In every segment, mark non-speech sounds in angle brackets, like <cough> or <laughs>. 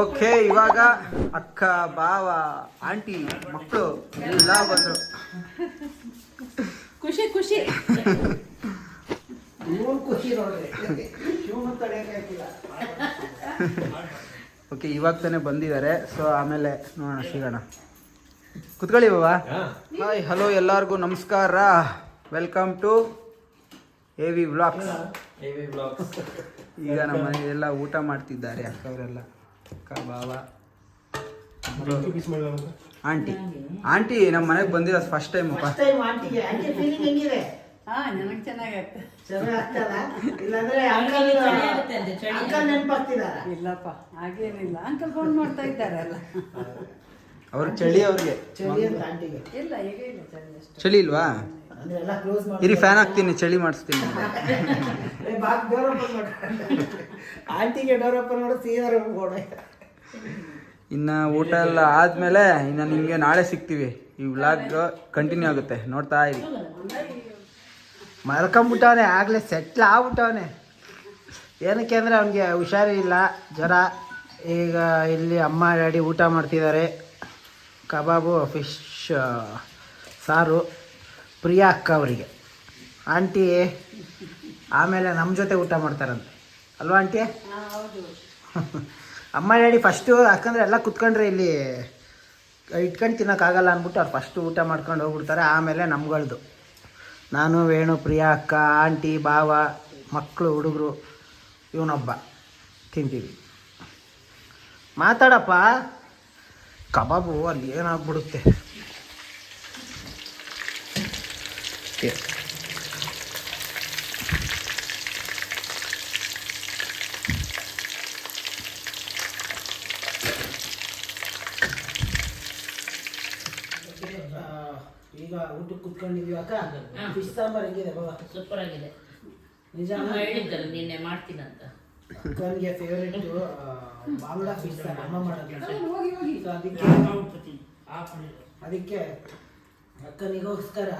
Okay ಇವಾಗ ಅಕ್ಕ ಬಾವ ಆಂಟಿ ಮಕ್ಕಳು ಎಲ್ಲ ಬಂದ್ರು. ಖುಷಿ ಖುಷಿ. ಓಕೆ ಇವಾಗ ತಾನೇ ಬಂದಿದ್ದಾರೆ. ಸೊ ಆಮೇಲೆ ನೋಡೋಣ ಸಿಗೋಣ ಕುತ್ಕೊಳ್ಳಿ ಬಾಬಾ ಹಾಯ್ ಹಲೋ ಎಲ್ಲರಿಗೂ ನಮಸ್ಕಾರ. Welcome to A V vlogs ಈಗ ನಮ್ಮ ಮನೆಯೆಲ್ಲ ಊಟ ಮಾಡ್ತಿದ್ದಾರೆ ಅಕ್ಕವರೆಲ್ಲ. ಅಕ್ಕ ಬಾವ ಆಂಟಿ. ಆಂಟಿ ನಮ್ಮ ಮನೆಗೆ ಬಂದಿರೋದು ಫಸ್ಟ್ ಟೈಮ್ ಅಪ್ಪ. ಆಂಟಿಗೆ. ಆಂಟಿ ಫೀಲಿಂಗ್ ಹೆಂಗಿದೆ? ಹಾ ನನಗೆ ಚೆನ್ನಾಗತ್ತೆ ಚೆನ್ನಾಗ್ ಆಗ್ತದ? ಇಲ್ಲಾಂದ್ರೆ ಅಂಕಲ್ ನೆನಪಾಗ್ತಿದಾರ? ಇಲ್ಲಪ್ಪ ಹಾಗೇನಿಲ್ಲ. ಅಂಕಲ್ ಫೋನ್ ಮಾಡ್ತಾ ಇದ್ದಾರಲ್ಲ ಅವ್ರ ಚಳಿ ಅವ್ರಿಗೆ. ಚಳಿ ಅಂತ ಆಂಟಿಗೆ. ಇಲ್ಲ ಈಗ ಇಲ್ಲ ಚಳಿ ಚಳಿ ಇಲ್ವಾ? ಇರಿ ಫ್ಯಾನ್ ಹಾಕ್ತೀನಿ ಚಳಿ ಮಾಡಿಸ್ತೀನಿ. ಬಾಕ್ ಡೋರ್ ಓಪನ್ ಮಾಡ ಆಂಟಿಗೆ ಡೋರ್ ಓಪನ್ ಮಾಡೋ ಸೀದಾ ರೂಮ್ ಇನ್ನು ಊಟ ಎಲ್ಲ ಆದ್ಮೇಲೆ ಇನ್ನು ನಿಮಗೆ ನಾಳೆ ಸಿಗ್ತೀವಿ. ಈ ವ್ಲಾಗ್ ಕಂಟಿನ್ಯೂ ಆಗುತ್ತೆ. ನೋಡ್ತಾ ಇರಿ. ಮಲ್ಕೊಂಬಿಟ್ಟವನೆ ಆಗ್ಲೇ ಸೆಟ್ಲ್ ಆಗ್ಬಿಟ್ಟವನೆ. ಏನಕ್ಕೆ ಅಂದರೆ ಅವನಿಗೆ ಹುಷಾರಿಲ್ಲ ಜ್ವರ. ಈಗ ಇಲ್ಲಿ ಅಮ್ಮ ಡ್ಯಾಡಿ ಊಟ ಮಾಡ್ತಿದ್ದಾರೆ. ಕಬಾಬು ಫಿಶ್ ಸಾರು. ಪ್ರಿಯಾ ಅಕ್ಕ ಅವರಿಗೆ. ಆಂಟಿ ಆಮೇಲೆ ನಮ್ಮ ಜೊತೆ ಊಟ ಮಾಡ್ತಾರಂತೆ. ಅಲ್ವಾ ಆಂಟಿ? <laughs> ಅಮ್ಮ ಹೇಳಿ ಫಸ್ಟು ಯಾಕಂದರೆ ಎಲ್ಲ ಕುತ್ಕೊಂಡ್ರೆ ಇಲ್ಲಿ ಇಟ್ಕೊಂಡು ತಿನ್ನೋಕ್ಕಾಗಲ್ಲ ಅಂದ್ಬಿಟ್ಟು ಅವ್ರು ಫಸ್ಟು ಊಟ ಮಾಡ್ಕೊಂಡು ಹೋಗ್ಬಿಡ್ತಾರೆ ಆಮೇಲೆ ನಮ್ಗಳ್ದು. ನಾನು ವೇಣು ಪ್ರಿಯಾ ಅಕ್ಕ ಆಂಟಿ ಬಾವ ಮಕ್ಕಳು ಹುಡುಗರು ಇವನೊಬ್ಬ. ತಿಂತೀವಿ. ಮಾತಾಡಪ್ಪ. ಕಬಾಬು ಅಲ್ಲಿ ಏನಾಗ್ಬಿಡುತ್ತೆ? ಈಗ ಊಟಕ್ಕೆ ಕುತ್ಕೊಂಡಿದ್ವಿ ಅಕ್ಕ ಫಿಶ್ ಸಾಂಬಾರ್ ಹೆಂಗಿದೆ ಬಾಬಾ? ಸೂಪರ್ ಆಗಿದೆ. ನಿಜ? ಅಮ್ಮ ಹೇಳಿದ್ದಲ್ಲ ನಿನ್ನೆ ಮಾಡ್ತೀನಂತ ನನಗೆ ಫೇವ್ರೇಟ್ ಬಾಂಗ್ಲಾ ಫಿಶ್ ಅಮ್ಮ ಮಾಡೋದು. ಅದಕ್ಕೆ ಅದಕ್ಕೆ ಅಕ್ಕನಿಗೋಸ್ಕರ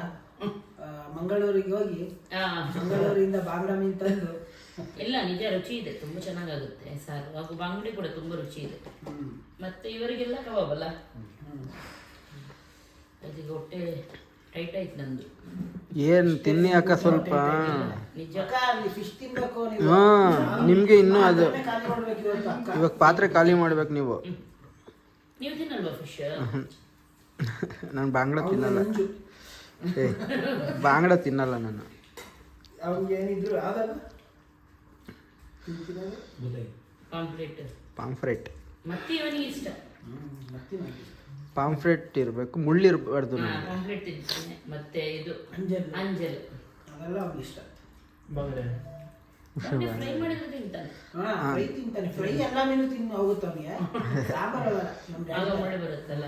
ಮಂಗಳೂರಿಗೆ ಹೋಗಿ ಆ, ಮಂಗಳೂರಿಂದ ಬಾಂಗ್ಡಾ ಮೀನ್ ತಂದು ಎಲ್ಲ ನಿಜ ರುಚಿ ಇದೆ ತುಂಬಾ ಚೆನ್ನಾಗಾಗುತ್ತೆ ಸಾರು. ಹಾಗೂ ಬಾಂಗ್ಡಿ ಕೂಡ ತುಂಬಾ ರುಚಿ ಇದೆ. ಮತ್ತೆ ಇವರಿಗೆಲ್ಲ ಕಬಾಬಲ್ಲ ಅದಕ್ಕೆ ಹೊಟ್ಟೆ ಟೈಟ್ ಆಯ್ತು ನಂದು. ಏನು ತಿನ್ನಿ ಅಕ್ಕ ಸ್ವಲ್ಪ? ನಿಜ. ಹಾ ನಿಮ್ಗೆ ಇನ್ನೂ ಅದು ಇವಾಗ ಪಾತ್ರೆ ಖಾಲಿ ಮಾಡ್ಬೇಕು ನೀವು. ನೀವು ತಿನ್ನಲ್ವಾ ಫಿಶ್ ನಾನು ಬಾಂಗ್ಡಾ ತಿನ್ನಲ್ಲ. ಬಾಂಗ್ಲಾ ತಿನ್ನಲ್ಲ ನಾನು. ಪಾಂಫ್ರೆಟ್ ಮತ್ತೆ ಇವನಿಗೆ ಇಷ್ಟ. ಪಾಂಫ್ರೆಟ್ ಇರಬೇಕು ಮುಳ್ಳಿರಬಾರ್ದು ಮತ್ತೆ ಇದು ಅಂಜಲ್. ಅಂಜಲ್. ಅದೆಲ್ಲ ಅವ್ನಿಗೆ ಇಷ್ಟ. ಫ್ರೈ ಮಾಡಿದ್ರೆ ತಿಂತಾನೆ. ಹಾ ಫ್ರೈ ತಿಂತಾನೆ. ಫ್ರೈ ಎಲ್ಲ ಮೀನು ತಿನ್ನು ಹೋಗುತ್ತೆ ಅವನಿಗೆ. ಸಾಂಬಾರ್ ಅಲ್ಲ ನಮ್ ಆಗ ಡ್ಯಾಡಿ ಮಳೆ ಬರುತ್ತಲ್ಲ.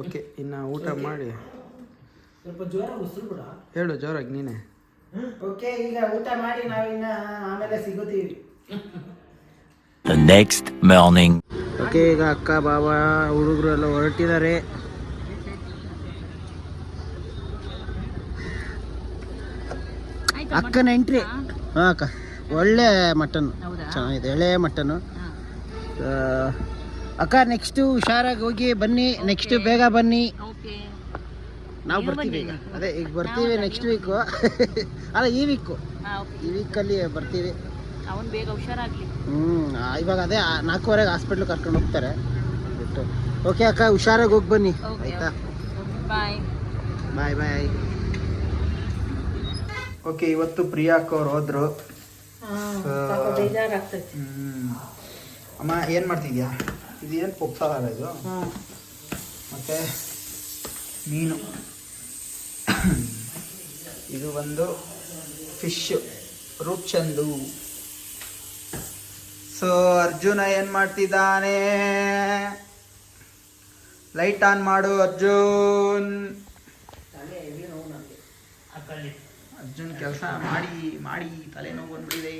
ಓಕೆ ಇನ್ನು ಊಟ ಮಾಡಿ. ಸ್ವಲ್ಪ ಜೋರ ಉಸಿರು ಬಿಡ. ಹೇಳು ಜೋರಾಗಿ ನೀನೆ. ಓಕೆ ಈಗ ಊಟ ಮಾಡಿ ನಾವಿನ್ನ ಆಮೇಲೆ ಸಿಗುತ್ತೀವಿ The next morning. ಓಕೆ ಈಗ ಅಕ್ಕ ಬಾಬಾ ಹುಡುಗರು ಎಲ್ಲ ಹೊರಟಿದ್ದಾರೆ. ಅಕ್ಕನ ಎಂಟ್ರಿ ಹಾಂ ಅಕ್ಕ. ಒಳ್ಳೆ ಮಟನ್ ಚೆನ್ನಾಗಿದೆ ಎಳೆ ಮಟನ್ನು ಅಕ್ಕ ನೆಕ್ಸ್ಟು ಹುಷಾರಾಗಿ ಹೋಗಿ ಬನ್ನಿ ನೆಕ್ಸ್ಟ್ ಬೇಗ ಬನ್ನಿ. ನಾವು ಬರ್ತೀವಿ ಈಗ. ಅದೇ ಈಗ ಬರ್ತೀವಿ ನೆಕ್ಸ್ಟ್ ವೀಕು <laughs> ಅಲ್ಲ ಈ ವೀಕು ಈ ವೀಕಲ್ಲಿ ಬರ್ತೀವಿ. ಅವನು ಬೇಗ ಹುಷಾರಾಗ್ಲಿ. ಹ್ಮ್ ಇವಾಗ ಅದೇ ನಾಲ್ಕೂವರೆಗೆ ಹಾಸ್ಪಿಟ್ಲ್ ಕರ್ಕೊಂಡು ಹೋಗ್ತಾರೆ. ಬಿಟ್ಟು. ಓಕೆ ಅಕ್ಕ ಹುಷಾರಾಗಿ ಹೋಗಿ ಬನ್ನಿ. ಆಯ್ತಾ? ಬಾಯ್ ಬಾಯ್ ಬಾಯ್ ಓಕೆ ಇವತ್ತು ಪ್ರಿಯಾಕ್ ಅವ್ರು ಹೋದ್ರು. ಅಮ್ಮ ಏನು ಮಾಡ್ತಿದ್ಯಾ? ಇದು ಏನು ಪೊಪ್ಸಾರ ಇದು ಮತ್ತೆ? ಮೀನು. ಇದು ಒಂದು ಫಿಶ್ ರೂಪ್ಚಂದು ಸೊ ಅರ್ಜುನ ಏನ್ ಮಾಡ್ತಿದ್ದಾನೆ? ಲೈಟ್ ಆನ್ ಮಾಡು, ಅರ್ಜುನ್. ಅರ್ಜುನ್ ಕೆಲಸ ಮಾಡಿ ಮಾಡಿ, ತಲೆನೋವು ಬಂದ್ಬಿಟ್ಟಿದೆ.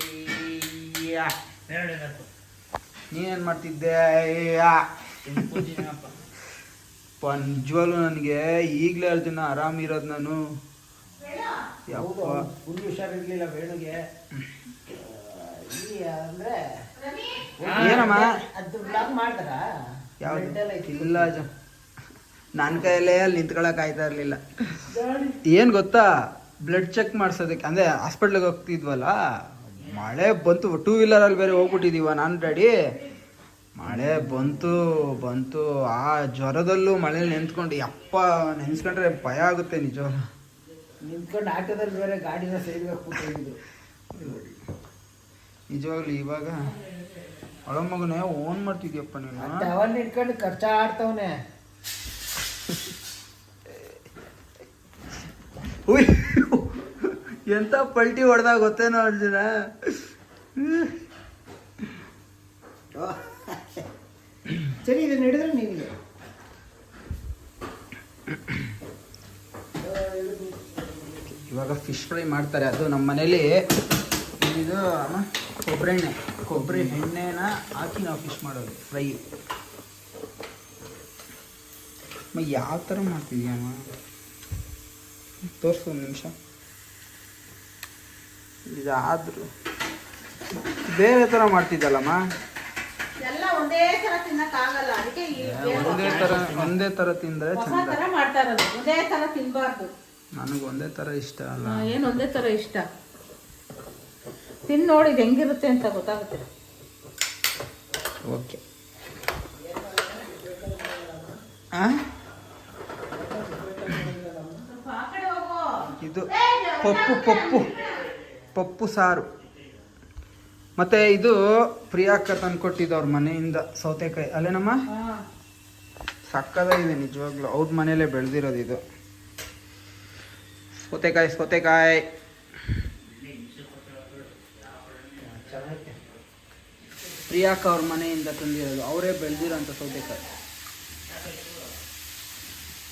ನೀನೇನ್ ಮಾಡ್ತಿದ್ದೆ? ಪ ನಿಜವಾಗ್ಲೂ ನನಗೆ ಈಗಲೇ ಅರ್ಜುನ ಆರಾಮ್ ಇರೋದು ನಾನು. ಫುಲ್ ಹುಷಾರಿರ್ಲಿಲ್ಲ ವೇಣುಗೆ ಅಂದ್ರೆ ಏನಮ್ಮ? ಅದು ಬ್ಲಾಗ್ ಮಾಡ್ತಾರ ಯಾವ್ದು? ಇಲ್ಲ ಅಜ್ಜ ನನ್ನ ಕೈಯಲ್ಲೇ ಅಲ್ಲಿ ನಿಂತ್ಕೊಳಕ್ ಆಯ್ತಾ ಇರ್ಲಿಲ್ಲ. ಏನ್ ಗೊತ್ತಾ? ಬ್ಲಡ್ ಚೆಕ್ ಮಾಡ್ಸೋದಕ್ಕೆ ಅಂದ್ರೆ ಹಾಸ್ಪಿಟ್ಲಿಗೆ ಹೋಗ್ತಿದ್ವಲ್ಲ ಮಳೆ ಬಂತು ಟೂ ವೀಲರಲ್ಲಿ ಬೇರೆ ಹೋಗ್ಬಿಟ್ಟಿದೀವ ನಾನು ಡ್ಯಾಡಿ ಮಳೆ ಬಂತು ಬಂತು. ಆ ಜ್ವರದಲ್ಲೂ ಮಳೆ ನಿಂತ್ಕೊಂಡು ಯಪ್ಪ ನೆನ್ಸ್ಕೊಂಡ್ರೆ ಭಯ ಆಗುತ್ತೆ ನಿಜ. ನಿಂತ್ಕೊಂಡು ಆಟೋದಲ್ಲಿ ಬೇರೆ ಗಾಡಿನ ಸೈಡ್ಗೆ ನಿಜವಾಗ್ಲು ಇವಾಗ ಒಳ ಮಗನೇ ಓನ್ ಮಾಡ್ತಿದ್ಯಪ್ಪ ನೀನು. ಅವನ್ ಇಟ್ಕೊಂಡು ಖರ್ಚಾಡ್ತವನೆ ಉಯ್. ಎಂತ ಪಲ್ಟಿ ಹೊಡೆದಾಗ ಗೊತ್ತೇನೋ ಅರ್ಜುನ? ಸರಿ, ಇದನ್ನ ಹಿಡಿದ್ರೆ ನಿನಗೆ ಇವಾಗ ಫಿಶ್ ಫ್ರೈ ಮಾಡ್ತಾರೆ, ಅದು ನಮ್ಮ ಮನೇಲಿ ಇದು ಅಮ್ಮ ಕೊಬ್ಬರಿ ಎಣ್ಣೆ. ಕೊಬ್ಬರಿ ಎಣ್ಣೆನ ಹಾಕಿ ನಾವು ಫಿಶ್ ಮಾಡೋದು ಫ್ರೈ ಯಾವ ಥರ ಮಾಡ್ತಿದ್ಯಮ್ಮ ತೋರಿಸು ಒಂದು ನಿಮಿಷ. ಇದಾದರೂ ಬೇರೆ ಥರ ಮಾಡ್ತಿದ್ದಲ್ಲಮ್ಮ? ಎಲ್ಲ ಒಂದೇ ತರ ತಿನ್ನಕ್ ಆಗಲ್ಲ. ಅದಕ್ಕೆ ಈ ಒಂದೇ ಥರ ಒಂದೇ ಥರ ತಿಂದ್ರೆ ಹೊಸ ಚಂದ. ತರ ಮಾಡ್ತಾ ಇರೋದು. ಒಂದೇ ತರ ತಿನ್ಬಾರ್ದು. ನನಗೆ ಒಂದೇ ಥರ ಇಷ್ಟ ಅಲ್ಲ. ಏನು ಒಂದೇ ತರ ಇಷ್ಟ? ತಿನ್ ನೋಡಿ ಇದು ಹೆಂಗಿರುತ್ತೆ ಅಂತ ಗೊತ್ತಾಗುತ್ತೆ. ಓಕೆ? ಇದು ಪಪ್ಪು ಪಪ್ಪು. ಪಪ್ಪು ಸಾರು. ಮತ್ತೆ ಇದು ಪ್ರಿಯಾಕ್ಕ ತಂದ್ಕೊಟ್ಟಿದ್ದು ಅವ್ರ ಮನೆಯಿಂದ ಸೌತೆಕಾಯಿ. ಅಲ್ಲೇನಮ್ಮ? ಸಕ್ಕದಾಗಿದೆ ನಿಜವಾಗ್ಲೂ. ಅವ್ರ ಮನೆಯಲ್ಲೇ ಬೆಳೆದಿರೋದು ಇದು. ಸೌತೆಕಾಯಿ ಸೌತೆಕಾಯಿ. ಪ್ರಿಯಾಕ ಅವ್ರ ಮನೆಯಿಂದ ತಂದಿರೋದು. ಅವರೇ ಬೆಳೆದಿರೋಂಥ ಸೌತೆಕಾಯಿ.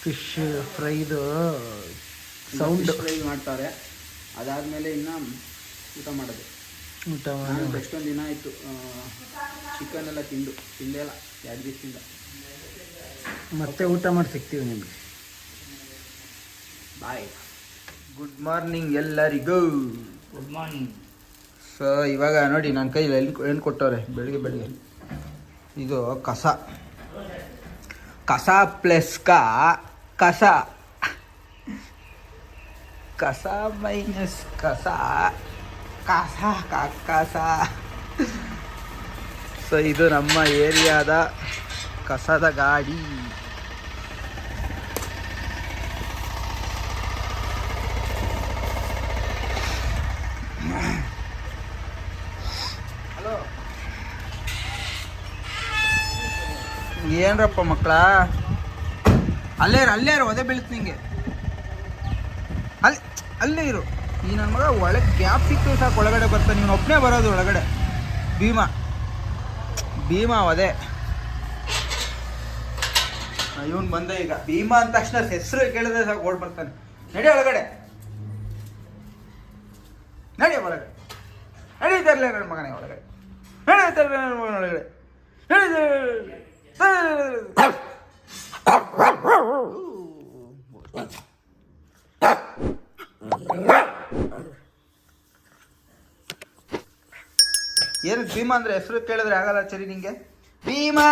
Fish ಫ್ರೈದು sound. ಫ್ರೈ ಮಾಡ್ತಾರೆ. ಅದಾದಮೇಲೆ ಇನ್ನು ಊಟ ಮಾಡೋದು. ಊಟ ನಾನು ಎಷ್ಟೊಂದು ದಿನ ಆಯಿತು ಚಿಕನ್ ಎಲ್ಲ ತಿಂದು ತಿಂದೇ ಇಲ್ಲ ಎರಡು ದಿವಸದಿಂದ ಮತ್ತೆ ಊಟ ಮಾಡಿ ಸಿಗ್ತೀವಿ ನಿಮಗೆ. ಬಾಯ್ ಗುಡ್ ಮಾರ್ನಿಂಗ್ ಎಲ್ಲರಿಗೂ. ಗುಡ್ ಮಾರ್ನಿಂಗ್ ಸೊ ಇವಾಗ ನೋಡಿ ನನ್ನ ಕೈಯಲ್ಲಿ ಎಲ್ಲಿ ಏನು ಕೊಟ್ಟವ್ರೆ? ಬೆಳಿಗ್ಗೆ ಬೆಳಿಗ್ಗೆ. ಇದು ಕಸ. ಕಸ ಪ್ಲಸ್ ಕ ಕಸ. ಕಸ ಮೈನಸ್ ಕಸ. ಕಸ ಕಾಸ. ಸೊ ಇದು ನಮ್ಮ ಏರಿಯಾದ ಕಸದ ಗಾಡಿ. ಏನ್ರಪ್ಪ ಮಕ್ಕಳ? ಅಲ್ಲೇ ಇರು ಅಲ್ಲೇ ಇರು ಒದೆ ಬೀಳುತ್ತೆ ನಿಂಗೆ. ಅಲ್ಲಿ ಅಲ್ಲೇ ಇರು. ಈ ನನ್ನ ಮಗ ಒಳಗೆ ಗ್ಯಾಪ್ ಸಿಕ್ತು ಸಾಕು, ಒಳಗಡೆ ಬರ್ತಾನೆ. ನೀನು ಒಬ್ಬನೇ ಬರೋದು ಒಳಗಡೆ. ಭೀಮಾ. ಭೀಮಾ ಅದೇ ಇವನು ಬಂದೆ ಈಗ. ಭೀಮಾ ಅಂದ ತಕ್ಷಣ ಹೆಸರು ಕೇಳಿದ್ರೆ ಸಾಕು, ಓಡ್ ಬರ್ತಾನೆ. ನಡಿ ಒಳಗಡೆ. ನಡಿ ಒಳಗಡೆ. ನಡೀತಾರಲ್ಲ ನನ್ನ ಮಗನೇ ಒಳಗಡೆ. ನಡೀತಾರಲ್ಲ ನನ್ನ ಮಗನ ಒಳಗಡೆ. ಏನು ಭೀಮಾ ಅಂದ್ರೆ ಹೆಸರು ಕೇಳಿದ್ರೆ ಆಗಲ್ಲ ಚರಿ ನಿಂಗೆ? ಭೀಮಾ!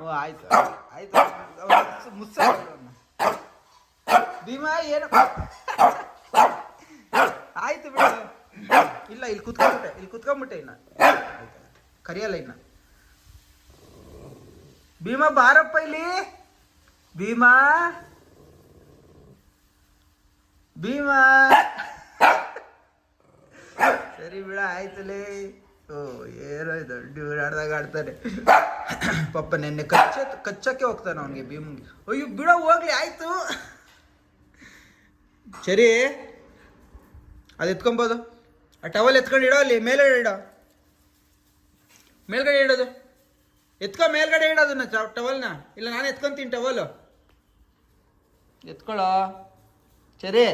ಓ, ಆಯ್ತು ಆಯ್ತು ಆಯ್ತು. ಮುಸ್ಸ ಭೀಮಾ, ಏನು? ಆಯ್ತು ಬಿಡು. ಇಲ್ಲ, ಇಲ್ಲಿ ಕುತ್ಕೊಂಡ್ಬಿಟ್ಟೆ ಇಲ್ಲಿ ಕುತ್ಕೊಂಡ್ಬಿಟ್ಟೆ ಇನ್ನ. ಕರಿಯಲ್ಲ ಇನ್ನ. ಭೀಮಾ, ಬಾರಪ್ಪ ಇಲ್ಲಿ. ಭೀಮಾ. ಭೀಮಾ. ಸರಿ ಬಿಡ ಆಯ್ತಲೇ ಓ, ಏನೋ ದೊಡ್ಡ ಓಡಾಡ್ದಾಗ ಆಡ್ತಾನೆ. ಪಪ್ಪ ನೆನ್ನೆ ಕಚ್ಚ ಕಚ್ಚಕ್ಕೆ ಹೋಗ್ತಾನೆ ಅವನಿಗೆ ಭೀಮ್ಗೆ. ಅಯ್ಯೋ, ಬಿಡ, ಹೋಗ್ಲಿ, ಆಯ್ತು. ಸರಿ, ಅದು ಎತ್ಕೊಬೋದು. ಆ ಟವಲ್ ಎತ್ಕೊಂಡು ಇಡೋ ಅಲ್ಲಿ, ಮೇಲ್ಗಡೆ ಇಡೋ. ಮೇಲ್ಗಡೆ ಇಡೋದು. ಎತ್ಕೊ, ಮೇಲ್ಗಡೆ ಇಡೋದನ್ನ ಟವಲ್ನ ಇಲ್ಲ, ನಾನು ಎತ್ಕೊಂತೀನಿ ಟವಲ್ ಎತ್ಕೊಳ್ಳೋ. ಸರಿ.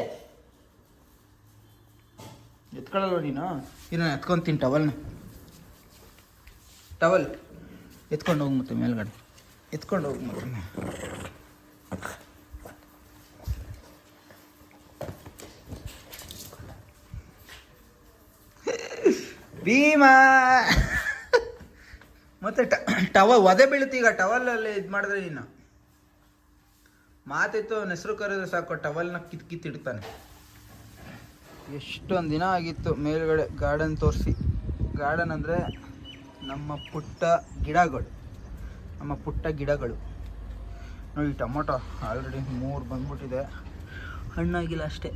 ಎತ್ಕೊಳ್ಳಲ್ವ ನೀನು? ಇನ್ನು ನಾನು ಎತ್ಕೊಂತೀನಿ ಟವಲ್ನ ಟವಲ್ ಎತ್ಕೊಂಡು ಹೋಗಿ ಮತ್ತೆ ಮೇಲ್ಗಡೆ. ಎತ್ಕೊಂಡು ಹೋಗಿ ಮತ್ತೆ ಭೀಮಾ! ಮತ್ತೆ ಟವಲ್ ಒದೆ ಬೀಳುತ್ತೆ ಈಗ ಟವಲಲ್ಲಿ ಇದು ಮಾಡಿದ್ರೆ ನೀನು ಮಾತಿತ್ತು ಅವನ ಹೆಸರು ಕರೆದ್ರೆ ಸಾಕು ಟವಲ್ನ ಕಿತ್ ಕಿತ್ತಿಡ್ತಾನೆ ಎಷ್ಟೊಂದು ದಿನ ಆಗಿತ್ತು ಮೇಲ್ಗಡೆ ಗಾರ್ಡನ್ ತೋರಿಸಿ. ಗಾರ್ಡನ್ ಅಂದರೆ ನಮ್ಮ ಪುಟ್ಟ ಗಿಡಗಳು. ನಮ್ಮ ಪುಟ್ಟ ಗಿಡಗಳು. ನೋಡಿ, ಟೊಮೊಟೊ ಆಲ್ರೆಡಿ ಮೂರು ಬಂದ್ಬಿಟ್ಟಿದೆ. ಹಣ್ಣಾಗಿಲ್ಲ ಅಷ್ಟೇ.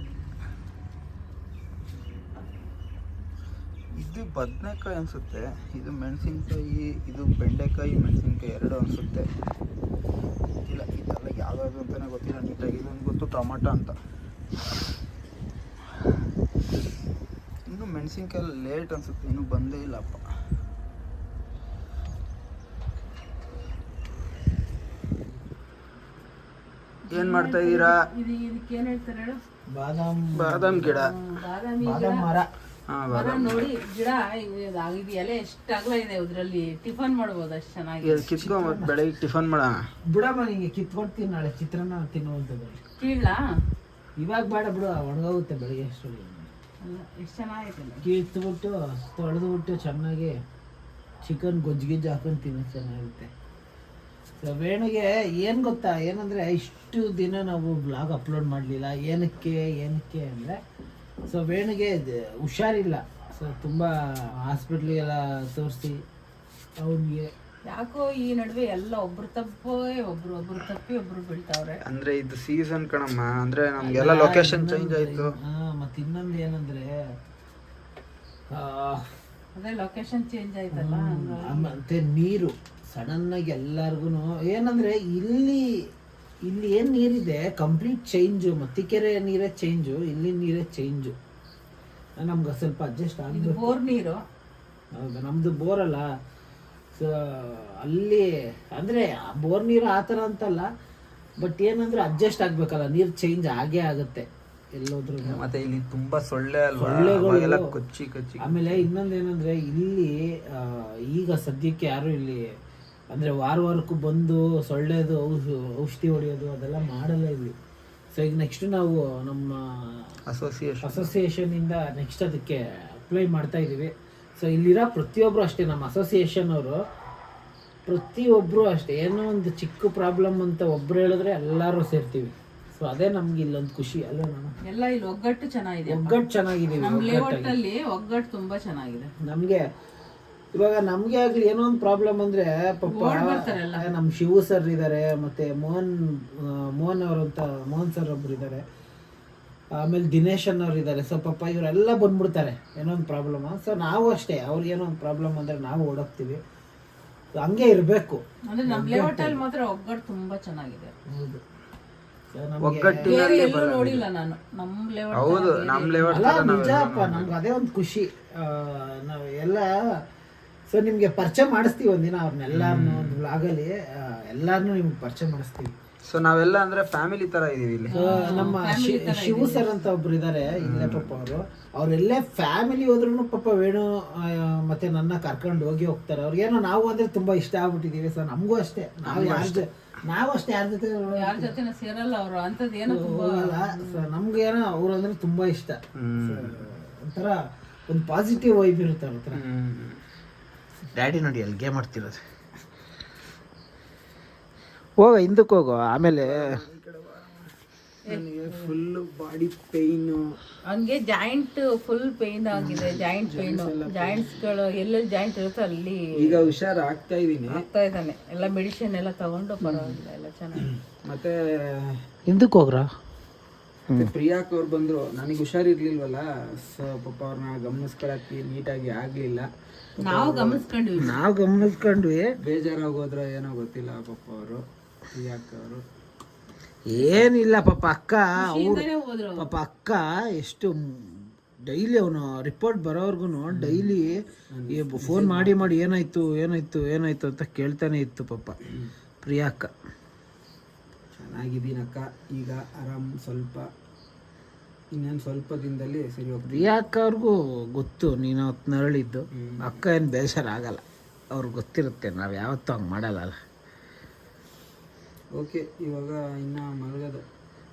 ಇದು ಬದನೆಕಾಯಿ ಅನಿಸುತ್ತೆ. ಇದು ಮೆಣಸಿನ್ಕಾಯಿ, ಇದು ಬೆಂಡೆಕಾಯಿ, ಮೆಣಸಿನ್ಕಾಯಿ ಎರಡು ಅನಿಸುತ್ತೆ. ಗೊತ್ತಿಲ್ಲ ಇದೆಲ್ಲ ಯಾವ್ಯಾವುದು ಅಂತಲೇ ಗೊತ್ತಿಲ್ಲ, ನೀಟಾಗಿ. ಇದೊಂದು ಗೊತ್ತು ಟೊಮೊಟೊ ಅಂತ. ಇನ್ನು ಮೆಣಸಿನ್ಕಾಯಿ ಲೇಟ್ ಅನ್ಸುತ್ತೆ ಇನ್ನೂ ಬಂದೇ ಇಲ್ಲಪ್ಪ. ಏನ್ ಮಾಡ್ತಾ ಇದೀರಾ ಇದು ಇದಕ್ಕೆ ಏನ್ ಹೇಳ್ತಾರೆ ಹೇಳು? ಬಾದಾಮ್ ಬಾದಾಮ್ ಗಿಡ. ಬಾದಾಮಿ ಮರ. ಹಾಂ ಮರ ಬಾದಾಮ್ ನೋಡಿ ಗಿಡ ಎಲೆ ಎಷ್ಟು ಅಗಲ ಇದೆ ಇದ್ರಲ್ಲಿ. ಟಿಫನ್ ಮಾಡ್ಬೋದು ಅಷ್ಟು ಚೆನ್ನಾಗಿ ಇದು ಕಿತ್ಕೊ ಮತ್ತೆ ಬೆಳಗ್ಗೆ ಟಿಫನ್ ಮಾಡೋಣ ಬಿಡಮ್ಮ ನಿಂಗೆ ಕಿತ್ಕೊಡ್ತೀನಿ ನಾಳೆ ಚಿತ್ರಾನ್ನ ತಿನ್ನುವಂಥದ್ದು. ಕೀಳ್ಲಾ ಇವಾಗ ಬೇಡ ಬಿಡು ಒಣಗೋಗುತ್ತೆ ಬೆಳಿಗ್ಗೆ ಅಷ್ಟರಲ್ಲಿ. ಎಷ್ಟು ಬಿಟ್ಟು ತೊಳೆದು ಬಿಟ್ಟು ಚೆನ್ನಾಗಿ ಚಿಕನ್ ಗೊಜ್ಜು ಗಿಜ್ಜು ಹಾಕೊಂಡು ತಿನ್ನೋದು ಚೆನ್ನಾಗಿರುತ್ತೆ. ಸೊ ವೇಣುಗೆ ಏನು ಗೊತ್ತಾ? ಏನಂದರೆ ಇಷ್ಟು ದಿನ ನಾವು ಬ್ಲಾಗ್ ಅಪ್ಲೋಡ್ ಮಾಡಲಿಲ್ಲ. ಏನಕ್ಕೆ ಏನಕ್ಕೆ ಅಂದರೆ ಸೊ ವೇಣುಗೆ ಹುಷಾರಿಲ್ಲ. ಸೊ ತುಂಬ ಹಾಸ್ಪಿಟ್ಲಿಗೆಲ್ಲ ತೋರಿಸಿ, ಅವನಿಗೆ ಯಾಕೋ ಈ ನಡುವೆ ಎಲ್ಲ ಒಬ್ರು ತಪ್ಪೇ ಒಬ್ರು ಒಬ್ರು ತಪ್ಪಿ ಒಬ್ರು ಬೀಳ್ತಾವ್ರೆ. ಅಂದ್ರೆ ಇದು ಸೀಸನ್ ಕಣಮ್ಮ. ಅಂದ್ರೆ ನಮ್ಗೆಲ್ಲ ಲೊಕೇಶನ್ ಚೇಂಜ್ ಆಯ್ತು. ಮತ್ತೆ ಇನ್ನೊಂದು ಏನಂದ್ರೆ ಅದೇ ಲೊಕೇಶನ್ ಚೇಂಜ್ ಆಯ್ತಲ್ಲ. ಮತ್ತೆ ನೀರು. ಸಡನ್ ಆಗಿ ಎಲ್ಲಾರ್ಗು ಏನಂದ್ರೆ ಇಲ್ಲಿ ಇಲ್ಲಿ ಏನ್ ನೀರಿದೆ? ಕಂಪ್ಲೀಟ್ ಚೇಂಜು ಮತ್ತಿಕೆರೆ ನೀರೇ ಚೇಂಜು ಇಲ್ಲಿ ನೀರೇ ಚೇಂಜು ನಮ್ಗೆ ಸ್ವಲ್ಪ ಅಡ್ಜಸ್ಟ್ ಆಗಿದೆ ಬೋರ್ ನೀರು. ಹೌದು ನಮ್ದು ಬೋರ್ ಅಲ್ಲ ಸೊ ಅಲ್ಲಿ ಅಂದ್ರೆ ಬೋರ್ ನೀರು ಆ ಥರ ಅಂತಲ್ಲ ಬಟ್ ಏನಂದ್ರೆ ಅಡ್ಜಸ್ಟ್ ಆಗ್ಬೇಕಲ್ಲ ನೀರು ಚೇಂಜ್ ಆಗೇ ಆಗುತ್ತೆ. ಎಲ್ಲೋದ್ರೂ ಮತ್ತೆ ಇಲ್ಲಿ ತುಂಬಾ ಸೊಳ್ಳೆ. ಅವಾಗೆಲ್ಲ ಕೊಚ್ಚಿ ಕೊಚ್ಚಿ. ಆಮೇಲೆ ಇನ್ನೊಂದೇನಂದ್ರೆ ಇಲ್ಲಿ ಈಗ ಸದ್ಯಕ್ಕೆ ಯಾರು ಇಲ್ಲಿ ಅಂದ್ರೆ ವಾರ ವಾರಕ್ಕೂ ಬಂದು ಸೊಳ್ಳೆದು ಔಷ- ಔಷಧಿ ಹೊಡೆಯೋದು ಅದೆಲ್ಲ ಮಾಡಲ್ಲ ಇಲ್ಲಿ. ಸೊ ಈಗ ನೆಕ್ಸ್ಟ್ ನಾವು ನಮ್ಮ ಅಸೋಸಿಯೇಷನ್ ಅಸೋಸಿಯೇಷನ್ ಇಂದ ನೆಕ್ಸ್ಟ್ ಅದಕ್ಕೆ ಅಪ್ಲೈ ಮಾಡ್ತಾ ಇದೀವಿ. ಸೊ ಇಲ್ಲಿರೋ ಪ್ರತಿಯೊಬ್ರು ಅಷ್ಟೇ ನಮ್ಮ ಅಸೋಸಿಯೇಷನ್ ಅವರು ಪ್ರತಿಯೊಬ್ರು ಅಷ್ಟೇ. ಏನೋ ಒಂದು ಚಿಕ್ಕ ಪ್ರಾಬ್ಲಮ್ ಅಂತ ಒಬ್ರು ಹೇಳಿದ್ರೆ ಎಲ್ಲರೂ ಸೇರ್ತೀವಿ. ಸೊ ಅದೇ ನಮ್ಗೆ ಇಲ್ಲೊಂದು ಖುಷಿ. ಅಲ್ಲ ನಾನು? ಎಲ್ಲ ಇಲ್ಲಿ ಒಗ್ಗಟ್ಟು ಚೆನ್ನಾಗಿದೆ ಒಗ್ಗಟ್ಟು ಚೆನ್ನಾಗಿದ್ದೀವಿ ಅಲ್ಲಿ ಒಗ್ಗಟ್ಟು ತುಂಬಾ ಚೆನ್ನಾಗಿದೆ. ನಮ್ಗೆ ಇವಾಗ ನಮ್ಗೆ ಆಗ್ಲಿ ಏನೋ ಒಂದು ಪ್ರಾಬ್ಲಮ್ ಅಂದ್ರೆ ಪಾಪ ನಮ್ಮ ಶಿವು ಸರ್ ಇದ್ದಾರೆ ಮತ್ತೆ ಮೋಹನ್ ಮೋಹನ್ ಅವರು ಅಂತ ಮೋಹನ್ ಸರ್ ಒಬ್ರು ಇದಾರೆ. ಆಮೇಲೆ ದಿನೇಶ್ ಅನ್ನೋರು ಇದ್ದಾರೆ ಸೊ ಪಪ್ಪ ಇವರೆಲ್ಲ ಬಂದ್ಬಿಡ್ತಾರೆ. ಏನೋ ಒಂದು ಪ್ರಾಬ್ಲಮ್ ಸೊ ನಾವು ಅಷ್ಟೇ. ಅವ್ರಿಗೆ ಏನೋ ಒಂದು ಪ್ರಾಬ್ಲಮ್ ಅಂದರೆ ನಾವು ಓಡೋಗ್ತೀವಿ. ಹಂಗೆ ಇರಬೇಕು. ಅಂದ್ರೆ ನಮ್ಮ ಲೇಔಟ್ ಅಲ್ಲಿ ಮಾತ್ರ ಒಗ್ಗಟ್ಟು ತುಂಬಾ ಚೆನ್ನಾಗಿದೆ. ಹೌದು. ನೋಡಿಲ್ಲ ನಾನು. ನಮ್ಮ ಲೇಔಟ್ ಹೌದು ನಮ್ ಲೇಔಟ್ ಅಲ್ಲ ನಿಜಪ್ಪ ನಮ್ಗೆ ಅದೇ ಒಂದು ಖುಷಿ. ನಾವು ಎಲ್ಲ ಸೊ ನಿಮ್ಗೆ ಪರಿಚಯ ಮಾಡಿಸ್ತೀವಿ ಒಂದಿನ ಅವ್ರನ್ನೆಲ್ಲಾರನ್ನೂ ಒಂದು ಬ್ಲಾಗಲ್ಲಿ ಎಲ್ಲಾರನ್ನೂ ನಿಮ್ಗೆ ಪರಿಚಯ ಮಾಡಿಸ್ತೀವಿ. ಸೊ ನಾವೆಲ್ಲ ಅಂದ್ರೆ ಫ್ಯಾಮಿಲಿ ತರ ಇದೀವಿ ಇಲ್ಲಿ. ನಮ್ಮ ಶಿವ ಸರ್ ಅಂತ ಒಬ್ರು ಇದಾರೆ ಇಲ್ಲೇ ಪಾಪ ಅವರು. ಅವರೆಲ್ಲೇ ಫ್ಯಾಮಿಲಿ ಹೋದ್ರು ಪಾಪ ವೇಣು ಮತ್ತೆ ನನ್ನ ಕರ್ಕೊಂಡು ಹೋಗಿ ಹೋಗ್ತಾರೆ. ಅವ್ರಿಗೇನೋ ನಾವು ಅಂದ್ರೆ ತುಂಬಾ ಇಷ್ಟ ಆಗ್ಬಿಟ್ಟಿದೀವಿ ಸರ್ ನಮಗೂ ಅಷ್ಟೇ. ನಾವು ಅಷ್ಟೇ. ನಾವು ಅಷ್ಟೇ ಯಾರ ಜೊತೆ ಯಾರ ಜೊತೆ ಸೇರಲ್ಲ ಅವರು. ಅಂತದ್ ಏನೋ ತುಂಬಾ ಹೋಗಲ್ಲ ಸೊ ನಮ್ಗೇನೋ ಅವ್ರು ಅಂದ್ರೆ ತುಂಬಾ ಇಷ್ಟ. ಒಂಥರ ಒಂದು ಪಾಸಿಟಿವ್ ವೈಬ್ ಇರುತ್ತೆ ಅವ್ರ ಹತ್ರ. ಡ್ಯಾಡಿ ನೋಡಿ ಅಲ್ಲಿ ಗೇಮ್ ಆಡ್ತಿರೋದು ಹೋಗ ಹಿಂದಕ್ಕೆ ಹೋಗೋ ಆಮೇಲೆ. ನನಗೆ ಫುಲ್ ಬಾಡಿ ಪೇನ್ ಹಂಗೆ ಜಾಯಿಂಟ್ ಫುಲ್ ಪೇನ್ ಆಗಿದೆ ಜಾಯಿಂಟ್ ಪೇನ್ ಜಾಯಿಂಟ್ಸ್ಗಳು ಎಲ್ಲೆಲ್ಲಿ ಜಾಯಿಂಟ್ ಇರುತ್ತೋ ಅಲ್ಲಿ ಈಗ ಹುಷಾರ್ ಆಗ್ತಾ ಇದೀನಿ. ಆಗ್ತಾ ಇದ್ದಾನೆ. ಎಲ್ಲ ಮೆಡಿಸಿನ್ ಎಲ್ಲ ತಗೊಂಡು ಪರವಾಗಿಲ್ಲ ಎಲ್ಲ ಚೆನ್ನಾಗಿ ಮತ್ತೆ ಹಿಂದಕ್ಕೆ ಹೋಗ್ರ? ಮತ್ತೆ ಪ್ರಿಯಾಕ್ ಅವ್ರು ಬಂದ್ರು. ನನಗೆ ಹುಷಾರಿರ್ಲಿಲ್ವಲ್ಲ? ಸೊ ಪಾಪ ಅವ್ರನ್ನ ಗಮನಿಸ್ಕೊಳಕ್ಕೆ ನೀಟಾಗಿ ಆಗ್ಲಿಲ್ಲ. ನಾವು ಗಮನಿಸ್ಕೊಂಡ್ವಿ. ನಾವು ಗಮನಿಸ್ಕೊಂಡ್ವಿ. ಬೇಜಾರಾಗೋದ್ರ ಏನೋ ಗೊತ್ತಿಲ್ಲ ಪಾಪ ಅವರು. ಅವರು ಏನಿಲ್ಲ ಪಾಪ ಅಕ್ಕ ಅವ್ರು ಪಾಪ ಅಕ್ಕ ಎಷ್ಟು ಡೈಲಿ ಅವನು ರಿಪೋರ್ಟ್ ಬರೋವರೆಗೂ ಡೈಲಿ ಫೋನ್ ಮಾಡಿ ಮಾಡಿ ಏನಾಯ್ತು ಏನಾಯ್ತು ಏನಾಯ್ತು ಅಂತ ಕೇಳ್ತಾನೆ ಇತ್ತು ಪಾಪ ಪ್ರಿಯಾ ಅಕ್ಕ. ಚೆನ್ನಾಗಿದ್ದೀನಕ್ಕ ಈಗ ಆರಾಮ್ ಸ್ವಲ್ಪ ಇನ್ನೇನು ಸ್ವಲ್ಪ ದಿನದಲ್ಲಿ ಸರಿ ಹೋಗ್ತೀನಿ. ಪ್ರಿಯಾ ಅಕ್ಕ ಅವ್ರಿಗೂ ಗೊತ್ತು ನೀನು ಅವತ್ತು ನರಳಿದ್ದು. ಅಕ್ಕ ಏನು ಬೇಜಾರಾಗಲ್ಲ. ಅವ್ರಿಗೆ ಗೊತ್ತಿರುತ್ತೆ ನಾವು ಯಾವತ್ತೂ ಹಂಗೆ ಮಾಡಲ್ಲ ಅಲ್ಲ. ಓಕೆ ಇವಾಗ ಇನ್ನ ಮಲಗದ.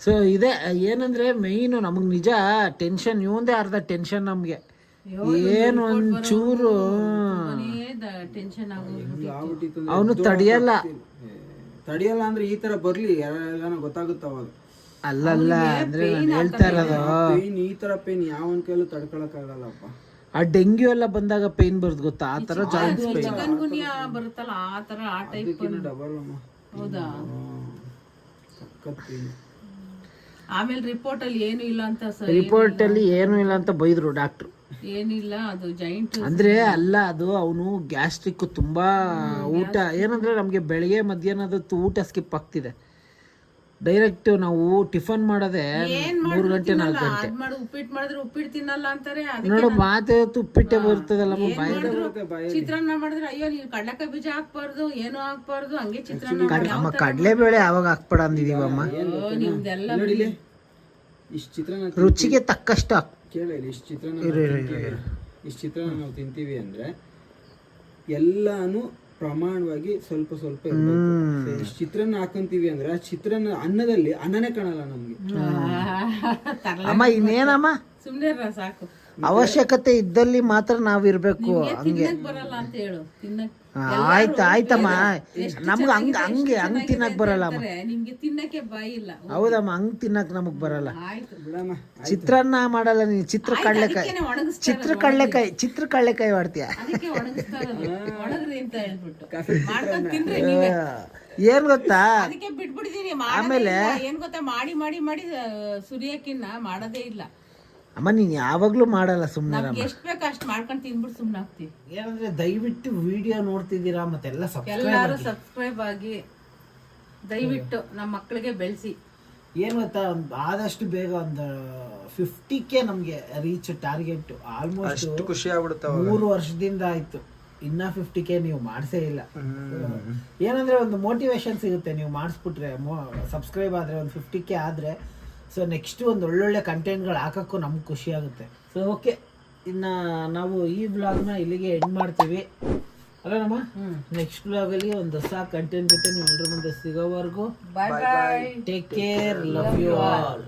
ಸೊ ಇದೆ ಏನಂದ್ರೆ ಮೈನ್ ನಮಗೆ ನಿಜ ಟೆನ್ಷನ್ ಇವಂದೇ ಅರ್ಧ ಟೆನ್ಷನ್ ನಮಗೆ. ಏನು ಒಂಚೂರು ಅವನು ತಡಿಯಲ್ಲ. ತಡಿಯಲ್ಲ ಅಂದ್ರೆ ಈ ತರ ಬರ್ಲಿ ಯಾರಿಗಾನ ಗೊತ್ತಾಗುತ್ತೆ ಅವಾಗ? ಅಲ್ಲಲ್ಲ ಅಂದ್ರೆ ನಾನು ಹೇಳ್ತಾ ಇರೋದು. ಪೇನ್ ಈ ತರ ಪೇನ್ ಯಾವ ಕೈಲೂ ತಡ್ಕೊಳಕ್ ಆಗಲ್ಲಪ್ಪ ಆ ಡೆಂಗ್ಯೂ ಎಲ್ಲ ಬಂದಾಗ ಪೇನ್ ಬರ್ತದೆ ಗೊತ್ತಾ? ಆ ತರ ಜಾಯಿಂಟ್ಸ್ ಪೇನ್ ಬರುತ್ತಲ್ಲ ಆ ತರ ಆ ಟೈಪ್ ಡಬಲ್ ಅಮ್ಮ. ಹೌದಾ. ಆಮೇಲೆ ರಿಪೋರ್ಟ್ ಅಲ್ಲಿ ಏನು ಇಲ್ಲ ಅಂತ ಸರ್ ರಿಪೋರ್ಟ್ ಅಲ್ಲಿ ಏನು ಇಲ್ಲ ಅಂತ ಬೈದ್ರು ಡಾಕ್ಟ್ರು. ಏನಿಲ್ಲ ಅದು ಜಾಯಿಂಟ್ ಅಂದ್ರೆ ಅಲ್ಲ ಅದು ಅವನು ಗ್ಯಾಸ್ಟ್ರಿಕ್ ತುಂಬಾ ಊಟ. ಏನಂದ್ರೆ ನಮ್ಗೆ ಬೆಳಿಗ್ಗೆ ಮಧ್ಯಾಹ್ನದ ಊಟ ಸ್ಕಿಪ್ ಆಗ್ತಿದೆ. ಡೈರೆಕ್ಟ್ ನಾವು ಟಿಫನ್ ಮಾಡೋದೇ ಮೂರು ಗಂಟೆ ನಾಲ್ಕು ಗಂಟೆ. ಮಾಡಿ ಉಪ್ಪಿಟ್ಟು ಮಾಡಿದ್ರೆ ಉಪ್ಪಿಟ್ಟು ತಿನ್ನಲ್ಲ ಅಂತಾರೆ ಅದಕ್ಕೆ ನೋಡು ಮಾತೆ ತುಪ್ಪಿಟ್ಟೆ ಬರ್ತದಲ್ಲಮ್ಮ ಬಾಯಿ ಚಿತ್ರಾನ್ನ ಮಾಡಿದ್ರೆ ಅಯ್ಯೋ ನೀವು ಕಡಲೆಕಾಯಿ ಬೀಜ ಹಾಕ್ಬಾರ್ದು ಏನು ಹಾಕ್ಬಾರ್ದು ಹಂಗೆ ಚಿತ್ರಾನ್ನ ಅಮ್ಮ ಕಡಲೆಬೇಳೆ ಯಾವಾಗ ಹಾಕ್ಬೇಡ ಅಂದಿದೀವಮ್ಮ ಅಮ್ಮ? ನಿಮ್ದೆಲ್ಲ ನೋಡಿಲಿ ಇಷ್ಟು ಚಿತ್ರಾನ್ನ ರುಚಿಗೆ ತಕ್ಕಷ್ಟು ಕೇಳಿ ಇಷ್ಟು ಚಿತ್ರಾನ್ನ ಇಷ್ಟು ಚಿತ್ರಾನ್ನ ನಾವು ತಿಂತೀವಿ ಅಂದ್ರೆ ಎಲ್ಲಾನು ಪ್ರಮಾಣವಾಗಿ ಸ್ವಲ್ಪ ಸ್ವಲ್ಪ ಚಿತ್ರನ್ನ ಇಷ್ಟು ಚಿತ್ರಾನ್ನ ಹಾಕೊಂತೀವಿ ಅಂದ್ರೆ ಆ ಚಿತ್ರಾನ್ನ ಅನ್ನದಲ್ಲಿ ಅನ್ನನೇ ಕಾಣಲ್ಲ ನಮ್ಗೆ. <laughs> ಅಮ್ಮ ಇನ್ನೇನಮ್ಮ? ಸುಮ್ನೆ ಇರ್ರ ಸಾಕು. ಅವಶ್ಯಕತೆ ಇದ್ದಲ್ಲಿ ಮಾತ್ರ ನಾವ್ ಇರ್ಬೇಕು ಹಂಗೆ. ಬರಲ್ಲ ಅಂತ ಹೇಳು. ತಿನ್ನಕ್ ಆಯ್ತು ಆಯ್ತಮ್ಮ. ನಮ್ಗ ಹಂಗ ಹಂಗೆ ಹಂಗ್ ತಿನ್ನಕ್ ಬರಲ್ಲ ಅಮ್ಮ ನಿಮ್ಗೆ ತಿನ್ನಕ್ಕೆ ಬಾಯಿ ಇಲ್ಲ. ಹೌದಮ್ಮ ಹಂಗ್ ತಿನ್ನಕ್ ನಮಗ್ ಬರಲ್ಲ. ಆಯ್ತು. ಬಿಡಮ್ಮ ಚಿತ್ರಾನ್ನ ಮಾಡಲ್ಲ ನೀನ್ ಚಿತ್ರ ಕಡ್ಲೆಕಾಯಿ ಚಿತ್ರ ಕಡ್ಲೆಕಾಯಿ ಚಿತ್ರ ಕಡ್ಲೆಕಾಯಿ ಮಾಡ್ತೀಯ? ಅದಕ್ಕೆ ಒಣಗಿಸ್ತಾ ಇರೋದು. ಒಣಗ್ರಿ ಅಂತ ಹೇಳ್ಬಿಟ್ಟು. ಮಾಡ್ಕೊಂಡ್ ತಿನ್ರಿ ನೀವೇ. ಏನ್ ಗೊತ್ತಾ? ಆಮೇಲೆ ಏನ್ ಗೊತ್ತಾ? ಮಾಡಿ ಮಾಡಿ ಮಾಡಿ ಸುರಿಯಕ್ಕಿನ್ನ ಮಾಡೋದೇ ಇಲ್ಲ. ಅಮ್ಮ ನೀನ್ ಯಾವಾಗ್ಲೂ ಮಾಡಲ್ಲ ಸುಮ್ನೆ ನಮ್ಗೆ ಎಷ್ಟ್ ಬೇಕು ಅಷ್ಟ್ ಮಾಡ್ಕೊಂಡ್ ತಿನ್ಬಿಟ್ಟು ಆಗ್ತೀವಿ ಏನಂದ್ರೆ ದಯವಿಟ್ಟು ವಿಡಿಯೋ ನೋಡ್ತಿದ್ದೀರಾ ಮತ್ತೆಲ್ಲ ಎಲ್ಲರೂ ಸಬ್ಸ್ಕ್ರೈಬ್ ಆಗಿ ದಯವಿಟ್ಟು ನಮ್ಮ ಮಕ್ಕಳಿಗೆ ಬೆಳೆಸಿ. ಏನ್ ಗೊತ್ತಾ ಒಂದ್ ಆದಷ್ಟು ಬೇಗ ಒಂದು ಫಿಫ್ಟಿ ಕೆ ನಮ್ಗೆ ರೀಚ್ ಟಾರ್ಗೆಟ್ ಆಲ್ಮೋಸ್ಟ್ ಖುಷಿ ಆಗ್ಬಿಡುತ್ತೆ ಮೂರು ವರ್ಷದಿಂದ ಆಯ್ತು. ಇನ್ನ ಫಿಫ್ಟಿ ಕೆ ನೀವು ಮಾಡ್ಸೇ ಇಲ್ಲ. ಏನಂದ್ರೆ ಒಂದು ಮೋಟಿವೇಶನ್ ಸಿಗುತ್ತೆ ನೀವು ಮಾಡಿಸ್ಬಿಟ್ರೆ. ಸಬ್ಸ್ಕ್ರೈಬ್ ಆದ್ರೆ ಒಂದು ಫಿಫ್ಟಿ ಕೆ ಆದ್ರೆ ಸೊ ನೆಕ್ಸ್ಟ್ ಒಂದು ಒಳ್ಳೊಳ್ಳೆ ಕಂಟೆಂಟ್ಗಳು ಹಾಕೋಕ್ಕೂ ನಮ್ಗೆ ಖುಷಿ ಆಗುತ್ತೆ. ಸೊ ಓಕೆ ಇನ್ನು ನಾವು ಈ ಬ್ಲಾಗ್ನ ಇಲ್ಲಿಗೆ ಎಂಡ್ ಮಾಡ್ತೀವಿ. ಅಲ್ಲ ನಮ್ಮ ನೆಕ್ಸ್ಟ್ ಬ್ಲಾಗಲ್ಲಿ ಒಂದು ಹೊಸ ಕಂಟೆಂಟ್ ಜೊತೆ ನೀವು ಎಲ್ಲರ ಮುಂದೆ ಸಿಗೋವರೆಗೂ. Bye bye take care love you all